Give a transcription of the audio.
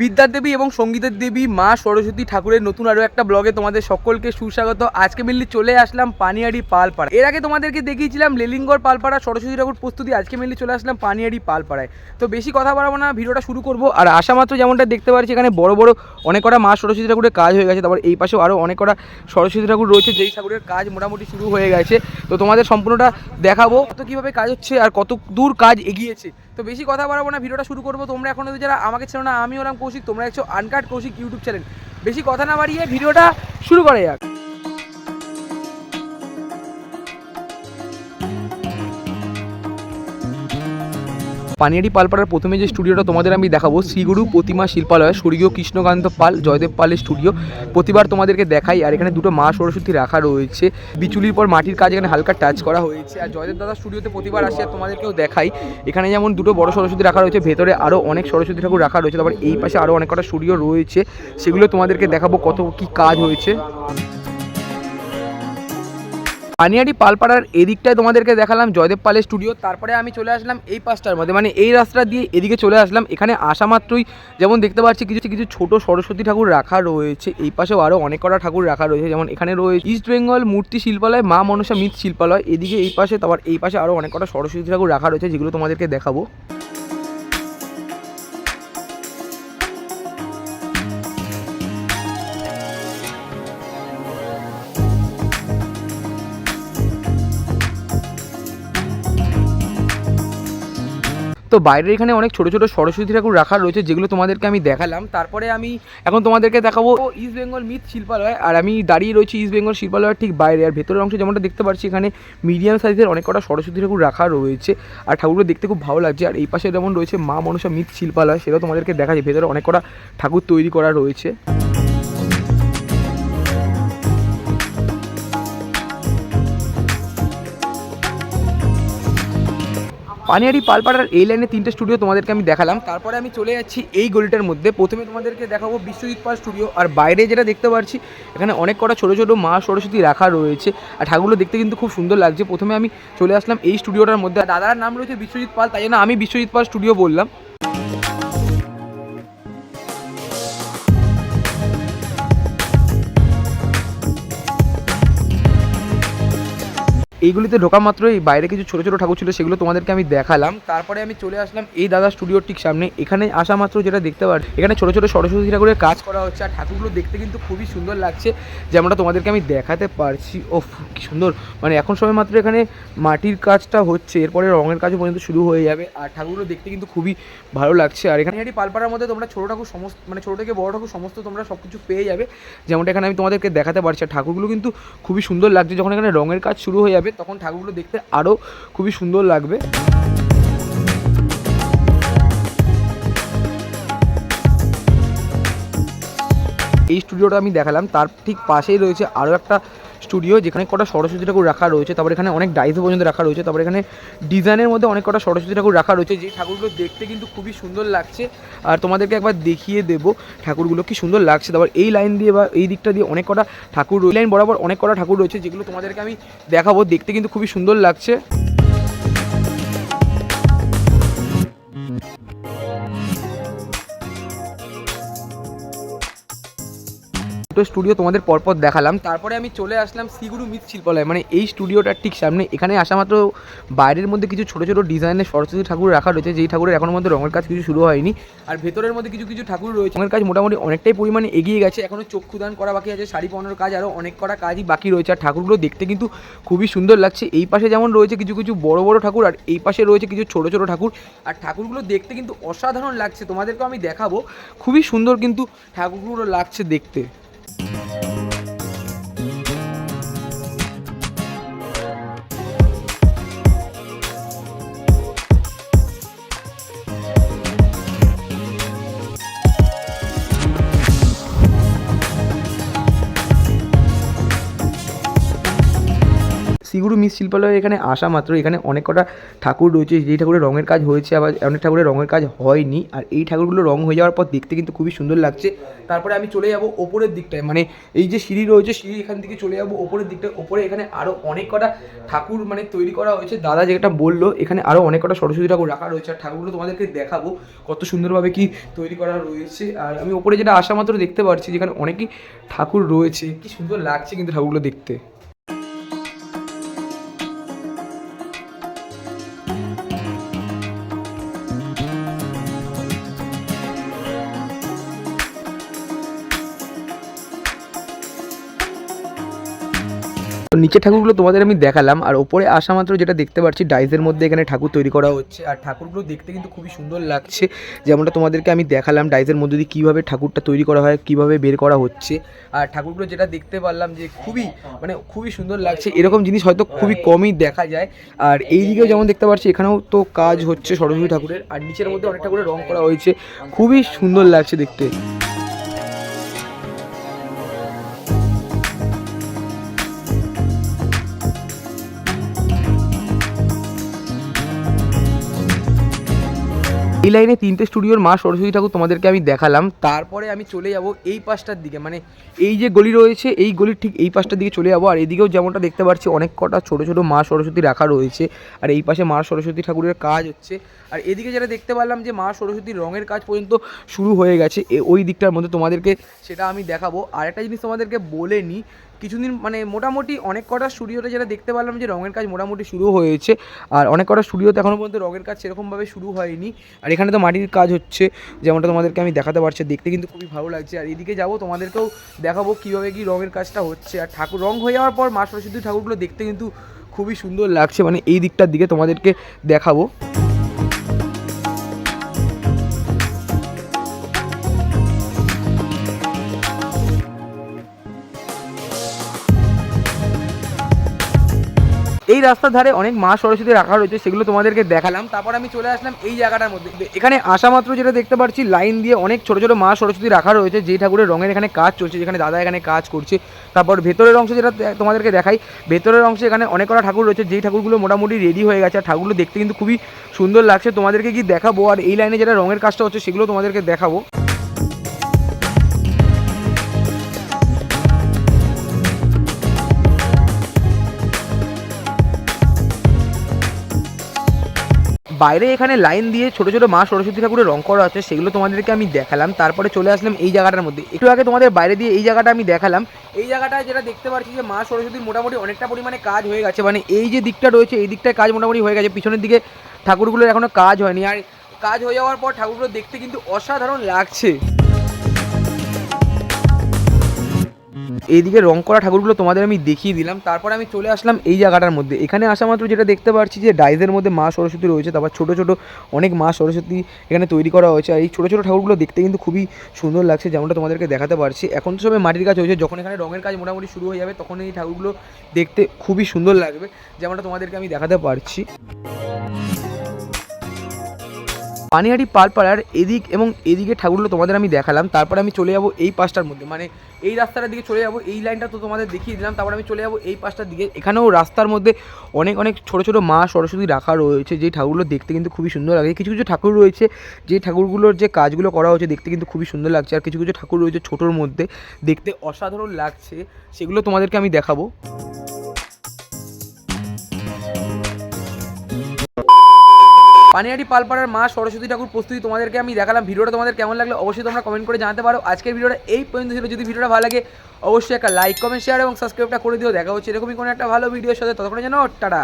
বিদ্যার দেবী এবং সঙ্গীতের দেবী মা সরস্বতী ঠাকুরের নতুন আরও একটা ব্লগে তোমাদের সকলকে সুস্বাগত। আজকে মেনলি চলে আসলাম পানিয়ারি পালপাড়া এর আগে তোমাদেরকে দেখিয়েছিলাম লেলিঙ্গর পালপাড়া, সরস্বতী ঠাকুর প্রস্তুতি। আজকে মেনলি চলে আসলাম পানিয়ারি পালপাড়ায়। তো বেশি কথা বাড়াবো না, ভিডিওটা শুরু করব। আর আসা মাত্র যেমনটা দেখতে পাচ্ছি, এখানে বড় বড় অনেক কটা মা সরস্বতী ঠাকুরের কাজ হয়ে গেছে। তারপর এই পাশেও আরও অনেক কটা সরস্বতী ঠাকুর রয়েছে, যেই ঠাকুরের কাজ মোটামুটি শুরু হয়ে গেছে। তো তোমাদের সম্পূর্ণটা দেখাবো। তো কীভাবে কাজ হচ্ছে আর কত দূর কাজ এগিয়েছে। তো বেশি কথা বাড়াবো না, ভিডিওটা শুরু করব। তোমরা এখন যারা আমাকে ছিল না আমি হলাম কৌশিক, তোমরা একশো আনকাট কৌশিক ইউটিউব চ্যানেল বেশি কথা না বাড়িয়ে ভিডিওটা শুরু করা যাক। পানিয়ারি পালপাড়ার প্রথমে যে স্টুডিওটা তোমাদের আমি দেখাবো, শ্রীগুরু প্রতিমা শিল্পালয়, স্বর্গীয় কৃষ্ণকান্ত পাল, জয়দেব পালের স্টুডিও। প্রতিবার তোমাদেরকে দেখাই, আর এখানে দুটো মা সরস্বতী রাখা রয়েছে। বিচুলির পর মাটির কাজ এখানে হালকা টাচ করা হয়েছে। আর জয়দেব দাদা স্টুডিওতে প্রতিবার আসে, আর তোমাদেরকেও দেখাই। এখানে যেমন দুটো বড় সরস্বতী রাখা রয়েছে, ভেতরে আরও অনেক সরস্বতী ঠাকুর রাখা রয়েছে, তারপর এই পাশে আরও অনেক কটা স্টুডিও রয়েছে। সেগুলো তোমাদেরকে দেখাবো কত কি কাজ হয়েছে। পানিয়ারি পালপাড়ার এদিকটায় তোমাদেরকে দেখালাম জয়দেব পালের স্টুডিও তারপরে আমি চলে আসলাম এই পাশটার মধ্যে। মানে এই রাস্তা দিয়ে এদিকে চলে আসলাম। এখানে আসা মাত্রই যেমন দেখতে পাচ্ছি, কিছু কিছু ছোট সরস্বতী ঠাকুর রাখা রয়েছে। এই পাশেও আরও অনেক কটা ঠাকুর রাখা রয়েছে। যেমন এখানে রয়েছে ইস্ট বেঙ্গল মূর্তি শিল্পালয়, মা মনসা মিত শিল্পালয়। এদিকে এই পাশে, তারপর এই পাশে আরও অনেক কটা সরস্বতী ঠাকুর রাখা রয়েছে, যেগুলো তোমাদেরকে দেখাবো। তো বাইরের এখানে অনেক ছোট ছোট সরস্বতী ঠাকুর রাখা রয়েছে, যেগুলো তোমাদেরকে আমি দেখালাম। তারপরে আমি এখন তোমাদেরকে দেখাবো ইস্ট বেঙ্গল মিথ শিল্পালয় আর আমি দাঁড়িয়ে রয়েছি ইস্ট বেঙ্গল শিল্পালয়ের ঠিক বাইরে, আর ভেতরের অংশে যেমনটা দেখতে পাচ্ছি, এখানে মিডিয়াম সাইজের অনেক কটা সরস্বতী ঠাকুর রাখা রয়েছে, আর ঠাকুরগুলো দেখতে খুব ভালো লাগছে, আর এই পাশে যেমন রয়েছে মা মনসা মিথ শিল্পালয় সেটাও তোমাদেরকে দেখা যায় ভেতরে অনেক কটা ঠাকুর তৈরি করা রয়েছে। পানিয়ারি পালপাড়ার এই লাইনে তিনটে স্টুডিও তোমাদেরকে আমি দেখালাম। তারপরে আমি চলে যাচ্ছি এই গলিটার মধ্যে। প্রথমে তোমাদেরকে দেখাবো বিশ্বজিৎ পাল স্টুডিও আর বাইরে যেটা দেখতে পাচ্ছি, এখানে অনেক কটা ছোটো ছোটো মা সরস্বতী রাখা রয়েছে। আর ঠাকুরগুলো দেখতে কিন্তু খুব সুন্দর লাগছে। প্রথমে আমি চলে আসলাম এই স্টুডিওটার মধ্যে। দাদার নাম রয়েছে বিশ্বজিৎ পাল, তাই জন্য আমি বিশ্বজিৎ পাল স্টুডিও বললাম। এইগুলিতে ঢোকা মাত্রই বাইরে কিছু ছোটো ছোটো ঠাকুর ছিল, সেগুলো তোমাদেরকে আমি দেখালাম। তারপরে আমি চলে আসলাম এই দাদা স্টুডিওর ঠিক সামনে। এখানে আসা মাত্র যেটা দেখতে পাচ্ছি, এখানে ছোটো ছোটো সরস্বতী ঠাকুরের কাজ করা হচ্ছে, আর ঠাকুরগুলো দেখতে কিন্তু খুবই সুন্দর লাগছে, যেমনটা তোমাদেরকে আমি দেখাতে পারছি। ও কি সুন্দর। মানে এখন সময় মাত্র এখানে মাটির কাজটা হচ্ছে, এরপরে রঙের কাজও পর্যন্ত শুরু হয়ে যাবে, আর ঠাকুরগুলো দেখতে কিন্তু খুবই ভালো লাগছে। আর এখানে একটি পালপাড়ার মধ্যে তোমরা ছোটো ঠাকুর সমস্ত মানে ছোটো থেকে বড় ঠাকুর সমস্ত তোমরা সব কিছু পেয়ে যাবে। যেমনটা এখানে আমি তোমাদেরকে দেখাতে পারছি, আর ঠাকুরগুলো কিন্তু খুবই সুন্দর লাগছে, যখন এখানে রঙের কাজ শুরু হয়ে যাবে তখন ঠাকুরগুলো দেখতে আরও খুবই সুন্দর লাগবে। এই স্টুডিওটা আমি দেখালাম, তার ঠিক পাশেই রয়েছে আরও একটা স্টুডিও, যেখানে কটা সরস্বতী ঠাকুর রাখা রয়েছে, তারপর এখানে অনেক ডাইসও পর্যন্ত রাখা রয়েছে, তারপর এখানে ডিজাইনের মধ্যে অনেক কটা সরস্বতী ঠাকুর রাখা রয়েছে। যে ঠাকুরগুলো দেখতে কিন্তু খুবই সুন্দর লাগছে, আর তোমাদেরকে একবার দেখিয়ে দেবো ঠাকুরগুলো কি সুন্দর লাগছে। তারপর এই লাইন দিয়ে বা এই দিকটা দিয়ে অনেক কটা ঠাকুর লাইন বরাবর অনেক কটা ঠাকুর রয়েছে, যেগুলো তোমাদেরকে আমি দেখাবো, দেখতে কিন্তু খুবই সুন্দর লাগছে। দুটো স্টুডিও তোমাদের পরপর দেখালাম। তারপরে আমি চলে আসলাম শ্রীগুরু মিত শিল্পালয়। মানে এই স্টুডিওটার ঠিক সামনে, এখানে আসা মাত্র বাইরের মধ্যে কিছু ছোটো ছোটো ডিজাইনের সরস্বতী ঠাকুর রাখা রয়েছে। যেই ঠাকুরের এখনও মধ্যে রঙের কাজ কিছু শুরু হয়নি, আর ভেতরের মধ্যে কিছু কিছু ঠাকুর রয়েছে। রঙের কাজ মোটামুটি অনেকটাই পরিমাণে এগিয়ে গেছে। এখনও চক্ষুদান করা বাকি আছে, শাড়ি পরানোর কাজ আরও অনেক কটা কাজই বাকি রয়েছে। আর ঠাকুরগুলো দেখতে কিন্তু খুবই সুন্দর লাগছে। এই পাশে যেমন রয়েছে কিছু কিছু বড় বড় ঠাকুর, আর এই পাশে রয়েছে কিছু ছোট ছোট ঠাকুর। আর ঠাকুরগুলো দেখতে কিন্তু অসাধারণ লাগছে। তোমাদেরকেও আমি দেখাবো। খুবই সুন্দর কিন্তু ঠাকুরগুলো লাগছে দেখতে। you শ্রীগুরু মিস শিল্পালয়ের এখানে আসা মাত্র। এখানে অনেক কটা ঠাকুর রয়েছে, যেই ঠাকুরের রঙের কাজ হয়েছে, আবার অনেক ঠাকুরের রঙের কাজ হয়নি। আর এই ঠাকুরগুলো রং হয়ে যাওয়ার পর দেখতে কিন্তু খুবই সুন্দর লাগছে। তারপরে আমি চলে যাব ওপরের দিকটায়। মানে এই যে সিঁড়ি রয়েছে, সিঁড়ি এখান থেকে চলে যাব ওপরের দিকটায়। ওপরে এখানে আরও অনেক কটা ঠাকুর মানে তৈরি করা হয়েছে। দাদা যেটা বলল, এখানে আরও অনেক কটা সরস্বতী ঠাকুর রাখা রয়েছে। আর ঠাকুরগুলো তোমাদেরকে দেখাবো কত সুন্দরভাবে কি তৈরি করা রয়েছে। আর আমি ওপরে যেটা আসা মাত্র দেখতে পাচ্ছি যেখানে অনেকই ঠাকুর রয়েছে। কি সুন্দর লাগছে কিন্তু ঠাকুরগুলো দেখতে। নিচে ঠাকুরগুলো তোমাদের আমি দেখালাম আর ওপরে আসা মাত্র যেটা দেখতে পাচ্ছি ডাইসের মধ্যে এখানে ঠাকুর তৈরি করা হচ্ছে। আর ঠাকুরগুলো দেখতে কিন্তু খুবই সুন্দর লাগছে যেমনটা তোমাদেরকে আমি দেখালাম ডাইসের মধ্যে দিয়ে কীভাবে ঠাকুরটা তৈরি করা হয় কীভাবে বের করা হচ্ছে। আর ঠাকুরগুলো যেটা দেখতে পারলাম যে খুবই মানে খুবই সুন্দর লাগছে এরকম জিনিস হয়তো খুবই কমই দেখা যায়। আর এই দিকেও যেমন দেখতে পাচ্ছি এখানেও তো কাজ হচ্ছে সরস্বতী ঠাকুরের আর নিচের মধ্যে অনেক ঠাকুরের রং করা হয়েছে খুবই সুন্দর লাগছে দেখতে। এই লাইনে তিনটে স্টুডিওর মা সরস্বতী ঠাকুর তোমাদেরকে আমি দেখালাম। তারপরে আমি চলে যাব এই পাশটার দিকে। মানে এই যে গলি রয়েছে, এই গলির ঠিক এই পাশটার দিকে চলে যাব। আর এদিকেও যেমনটা দেখতে পাচ্ছি, অনেক কটা ছোটো ছোটো মা সরস্বতী রাখা রয়েছে। আর এই পাশে মা সরস্বতী ঠাকুরের কাজ হচ্ছে। আর এদিকে যেটা দেখতে পারলাম যে মা সরস্বতীর রঙের কাজ পর্যন্ত শুরু হয়ে গেছে। ওই দিকটার মধ্যে তোমাদেরকে সেটা আমি দেখাবো। আর একটা জিনিস তোমাদেরকে বলে নিই কিছুদিন মানে মোটামুটি অনেক কটা স্টুডিওতে যেটা দেখতে পারলাম যে রঙের কাজ মোটামুটি শুরু হয়েছে। আর অনেক কটা স্টুডিওতে এখনও পর্যন্ত রঙের কাজ সেরকমভাবে শুরু হয়নি। আর এখানে তো মাটির কাজ হচ্ছে, যেমনটা তোমাদেরকে আমি দেখাতে পারছি, দেখতে কিন্তু খুবই ভালো লাগছে। আর এদিকে যাব, তোমাদেরকেও দেখাবো কীভাবে কী রঙের কাজটা হচ্ছে। আর ঠাকুর রং হয়ে যাওয়ার পর মা সরস্বতী ঠাকুরগুলো দেখতে কিন্তু খুবই সুন্দর লাগছে। মানে এই দিকটার দিকে তোমাদেরকে দেখাবো। এই রাস্তার ধারে অনেক মা সরস্বতী রাখা রয়েছে, সেগুলো তোমাদেরকে দেখালাম। তারপর আমি চলে আসলাম এই জায়গাটার মধ্যে। এখানে আসা মাত্র যেটা দেখতে পাচ্ছি লাইন দিয়ে অনেক ছোট ছোট মা সরস্বতী রাখা রয়েছে, যেই ঠাকুরের রঙের এখানে কাজ চলছে, যেখানে দাদা এখানে কাজ করছে। তারপর ভেতরের অংশ যেটা তোমাদেরকে দেখাই, ভেতরের অংশে এখানে অনেক কটা ঠাকুর রয়েছে, যেই ঠাকুরগুলো মোটামুটি রেডি হয়ে গেছে, আর ঠাকুরগুলো দেখতে কিন্তু খুবই সুন্দর লাগছে। তোমাদেরকে কি দেখাবো, আর এই লাইনে যেটা রঙের কাজটা হচ্ছে, সেগুলো তোমাদেরকে দেখাবো। বাইরে এখানে লাইন দিয়ে ছোট ছোট মা সরস্বতী ঠাকুরের রং করা আছে, সেগুলো তোমাদেরকে আমি দেখালাম। তারপরে চলে আসলাম এই জায়গাটার মধ্যে। একটু আগে তোমাদের বাইরে দিয়ে এই জায়গাটা আমি দেখালাম। এই জায়গাটায় যেটা দেখতে পাচ্ছি যে মা সরস্বতীর মোটামুটি অনেকটা পরিমাণে কাজ হয়ে গেছে। মানে এই যে দিকটা রয়েছে, এই দিকটায় কাজ মোটামুটি হয়ে গেছে। পিছনের দিকে ঠাকুরগুলোর এখনও কাজ হয়নি। আর কাজ হয়ে যাওয়ার পর ঠাকুরগুলো দেখতে কিন্তু অসাধারণ লাগছে। এইদিকে রং করা ঠাকুরগুলো তোমাদের আমি দেখিয়ে দিলাম। তারপর আমি চলে আসলাম এই জায়গাটার মধ্যে। এখানে আসা মাত্র যেটা দেখতে পাচ্ছি যে ডাইজের মধ্যে মা সরস্বতী রয়েছে, তারপর ছোটো ছোটো অনেক মা সরস্বতী এখানে তৈরি করা হয়েছে। আর এই ছোটো ছোটো ঠাকুরগুলো দেখতে কিন্তু খুবই সুন্দর লাগছে, যেমনটা তোমাদেরকে দেখাতে পারছি। এখন তো সবে মাটির কাজ হয়েছে, যখন এখানে রঙের কাজ মোটামুটি শুরু হয়ে যাবে, তখন এই ঠাকুরগুলো দেখতে খুবই সুন্দর লাগবে, যেমনটা তোমাদেরকে আমি দেখাতে পারছি। পানিহাটি পালপাড়ার এদিক এবং এদিকে ঠাকুরগুলো তোমাদের আমি দেখালাম, তারপর আমি চলে যাব এই পাশটার মধ্যে। মানে এই রাস্তাটার দিকে চলে যাব, এই লাইনটা তো তোমাদের দেখিয়ে দিলাম, তারপর আমি চলে যাব এই পাশটার দিকে। এখানেও রাস্তার মধ্যে অনেক অনেক ছোটো ছোটো মা সরস্বতী রাখা রয়েছে, যেই ঠাকুরগুলো দেখতে কিন্তু খুবই সুন্দর লাগে। কিছু কিছু ঠাকুর রয়েছে, যে ঠাকুরগুলোর যে কাজগুলো করা হয়েছে দেখতে কিন্তু খুবই সুন্দর লাগছে, আর কিছু কিছু ঠাকুর রয়েছে ছোটোর মধ্যে, দেখতে অসাধারণ লাগছে, সেগুলো তোমাদেরকে আমি দেখাবো। পানিহাটি পালপাড়ার মা সরস্বতী ঠাকুর প্রস্তুতি তোমাদেরকে আমি দেখালাম। ভিডিওটা তোমাদের কেমন লাগল অবশ্যই তোমরা কমেন্ট করে জানাতে পারো। আজকের ভিডিওটা এই পর্যন্ত ছিল। যদি ভিডিওটা ভালো লাগে, অবশ্যই একটা লাইক কমেন্ট শেয়ার এবং সাবস্ক্রাইবটা করে দিও। দেখা হচ্ছে এরকমই কোনো একটা ভালো ভিডিওর সাথে। ততক্ষণে যেন টাটা।